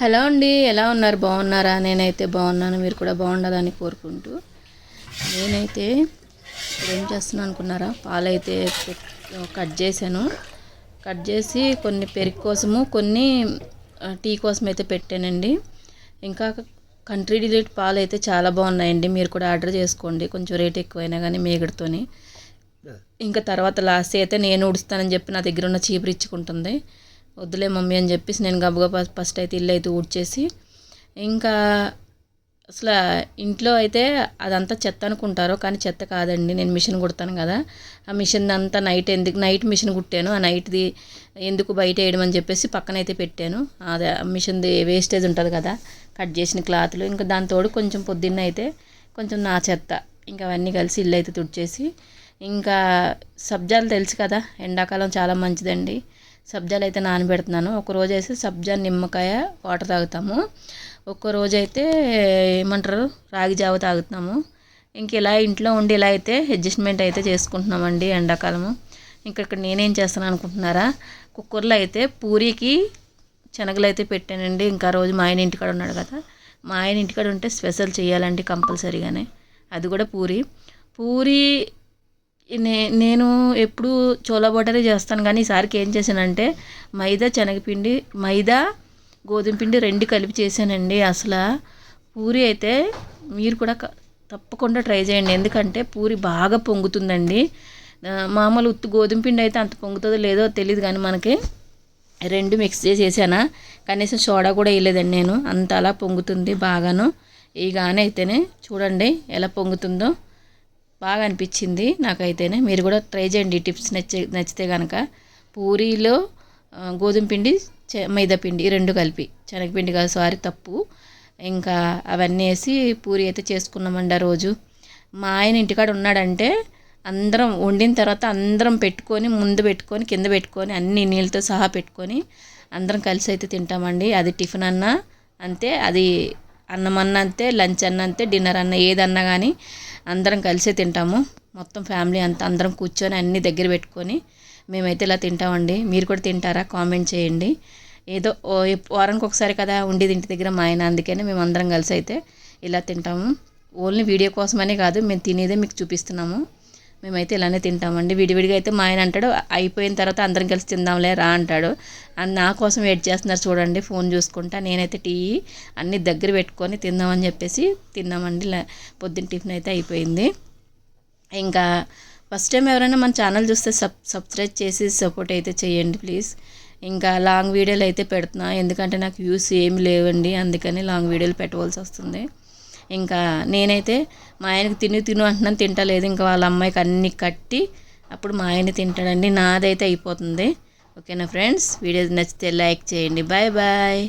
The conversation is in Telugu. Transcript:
హలో అండి ఎలా ఉన్నారు? బాగున్నారా? నేనైతే బాగున్నాను మీరు కూడా బాగుండాలని కోరుకుంటూ. నేనైతే ఏం చేస్తున్నాను అనుకున్నారా? పాలైతే కట్ చేశాను. కట్ చేసి కొన్ని పెరుగు కోసము కొన్ని టీ కోసం అయితే పెట్టానండి. ఇంకా కంట్రీ డిలీట్ పాలు అయితే చాలా బాగున్నాయండి. మీరు కూడా ఆర్డర్ చేసుకోండి. కొంచెం రేట్ ఎక్కువైనా కానీ మేగడతోని. ఇంకా తర్వాత లాస్ట్ అయితే నేను ఉడుస్తానని చెప్పి నా దగ్గర ఉన్న చీపురు ఇచ్చుకుంటుంది. వద్దులే మమ్మీ అని చెప్పేసి నేను గబగబా ఫస్ట్ అయితే ఇల్లు అయితే ఊడ్చేసి ఇంకా అసలు ఇంట్లో అయితే అదంతా చెత్త అనుకుంటారు కానీ చెత్త కాదండి. నేను మిషన్ కుడతాను కదా. ఆ మిషన్ అంతా నైట్ ఎందుకు నైట్ మిషన్ కుట్టాను. ఆ నైట్ది ఎందుకు బయట వేయడం అని చెప్పేసి పక్కన అయితే పెట్టాను. అదే ఆ మిషన్ది వేస్టేజ్ ఉంటుంది కదా కట్ చేసిన క్లాత్లు. ఇంకా దాంతోడు కొంచెం పొద్దున్న అయితే కొంచెం నా చెత్త ఇంకా అవన్నీ కలిసి ఇల్లు అయితే తుడిచేసి ఇంకా సబ్జాలు తెలుసు కదా ఎండాకాలం చాలా మంచిదండి. సబ్జాలు అయితే నానబెడుతున్నాను. ఒక రోజు అయితే సబ్జా నిమ్మకాయ వాటర్ తాగుతాము. ఒక్క రోజు అయితే ఏమంటారు రాగి జావ తాగుతున్నాము. ఇంక ఇలా ఇంట్లో ఉండి ఇలా అయితే అడ్జస్ట్మెంట్ అయితే చేసుకుంటున్నామండి ఎండాకాలము. ఇంకా ఇక్కడ నేనేం చేస్తాను అనుకుంటున్నారా కుక్కర్లో అయితే పూరీకి శనగలు అయితే పెట్టానండి. ఇంకా ఆ రోజు మా ఆయన ఇంటికాడ ఉన్నాడు కదా మా ఆయన ఇంటికాడ ఉంటే స్పెషల్ చేయాలండి కంపల్సరీగానే. అది కూడా పూరి. పూరి నే నేను ఎప్పుడు చోలా బొటరే చేస్తాను కానీ ఈసారికి ఏం చేశానంటే మైదా శనగపిండి మైదా గోధుమ పిండి రెండు కలిపి చేశానండి. అసలు పూరి అయితే మీరు కూడా తప్పకుండా ట్రై చేయండి. ఎందుకంటే పూరి బాగా పొంగుతుందండి. మామూలు ఉత్తు గోధుమ పిండి అయితే అంత పొంగుతుందో లేదో తెలియదు కానీ మనకి రెండు మిక్స్ చేసి వేసానా కనీసం సోడా కూడా వేయలేదండి నేను. అంత అలా పొంగుతుంది బాగాను. ఈ గానే అయితేనే చూడండి ఎలా పొంగుతుందో. బాగా అనిపించింది నాకైతేనే. మీరు కూడా ట్రై చేయండి ఈ టిప్స్ నచ్చి నచ్చితే కనుక పూరీలో గోధుమ పిండి మైదా పిండి రెండు కలిపి. శనగపిండి కాదు సారీ తప్పు. ఇంకా అవన్నీ వేసి పూరి అయితే చేసుకున్నామండి ఆ రోజు. మా ఆయన ఇంటికాడ ఉన్నాడంటే అందరం వండిన తర్వాత అందరం పెట్టుకొని ముందు పెట్టుకొని కింద పెట్టుకొని అన్ని నీళ్ళతో సహా పెట్టుకొని అందరం కలిసి అయితే తింటామండి. అది టిఫిన్ అన్నా అంతే అది అన్నం అన్న అంతే లంచ్ అన్న అంతే డిన్నర్ అన్న ఏదన్నా కానీ అందరం కలిసే తింటాము. మొత్తం ఫ్యామిలీ అంతా అందరం కూర్చొని అన్ని దగ్గర పెట్టుకొని మేమైతే ఇలా తింటామండి. మీరు కూడా తింటారా? కామెంట్ చేయండి. ఏదో ఓ వారానికి ఒకసారి కదా ఉండేది ఇంటి దగ్గర మా ఆయన అందుకని మేము అందరం కలిసి అయితే ఇలా తింటాము. ఓన్లీ వీడియో కోసమనే కాదు మేము తినేదే మీకు చూపిస్తున్నాము. మేమైతే ఇలానే తింటామండి. విడివిడిగా అయితే మా ఆయన అంటాడు అయిపోయిన తర్వాత అందరం కలిసి తిందాంలే రా అంటాడు. అని నా కోసం వెయిట్ చేస్తున్నారు చూడండి ఫోన్ చూసుకుంటా. నేనైతే టీ అన్నీ దగ్గర పెట్టుకొని తిందామని చెప్పేసి తిన్నామండి. పొద్దున్న టిఫిన్ అయితే అయిపోయింది. ఇంకా ఫస్ట్ టైం ఎవరైనా మన ఛానల్ చూస్తే సబ్ సబ్స్క్రైబ్ చేసి సపోర్ట్ అయితే చేయండి ప్లీజ్. ఇంకా లాంగ్ వీడియోలు అయితే పెడుతున్నా ఎందుకంటే నాకు వ్యూస్ ఏమి లేవండి అందుకని లాంగ్ వీడియోలు పెట్టవలసి వస్తుంది. ఇంకా నేనైతే మా ఆయనకి తిను తిను అంటున్నాను తింటలేదు. ఇంకా వాళ్ళ అమ్మాయికి అన్ని కట్టి అప్పుడు మా ఆయన తింటాడండి. నాదైతే అయిపోతుంది. ఓకేనా ఫ్రెండ్స్? వీడియో నచ్చితే లైక్ చేయండి. Bye bye.